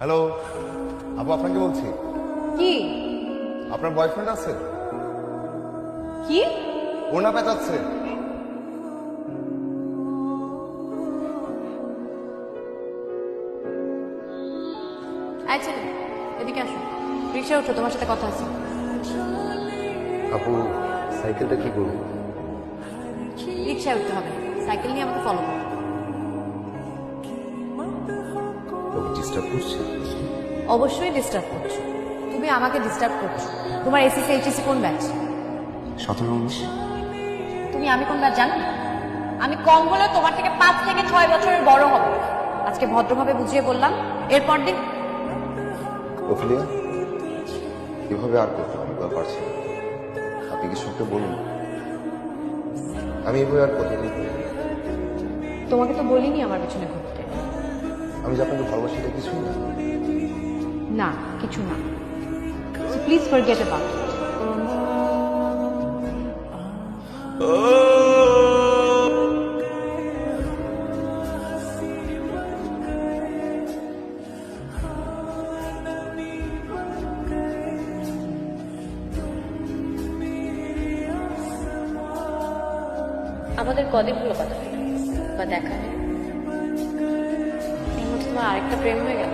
Hello আপু আপনাকে বলছি। কি? আপনার বয়ফ্রেন্ড আছে? কি? ওনা পেঁচাচ্ছে। এই এদিকে আসো। রিক্সা উঠো তোমার সাথে কথা আছে। আপু সাইকেলটা কি করব রিক্সায় উঠতে হবে। সাইকেল নিয়ে আমাকে ফলো করো। তবে ডিস্টার্ব করছে? অবশ্যই ডিস্টার্ব করছ। তুমি আমাকে ডিস্টার্ব করছ। তোমার এসএসসি এইচএসসি কোন ব্যাচ সতেরো উনিশ। তুমি আমি কোন ব্যাচ জানো? আমি কম তোমার থেকে পাঁচ থেকে ছয় বছরের বড় হব। আজকে ভদ্রভাবে বুঝিয়ে বললাম এরপর দিন। ওফিলিয়া এভাবে আর করতে পারছি না। আপনি কিছু একটা বলুন? আমি এভাবে আর কতদিন তোমাকে তো বলিনি আমার পিছনে ঘুরতে। আমি যে আপনাকে ভালোবাসি এটা কিছুই না। না কিছু না। প্লিজ ফরগেট অ্যাবাউট আমাদের কদিন হলো কথা বা দেখা তোমার আরেকটা প্রেম হয়ে গেল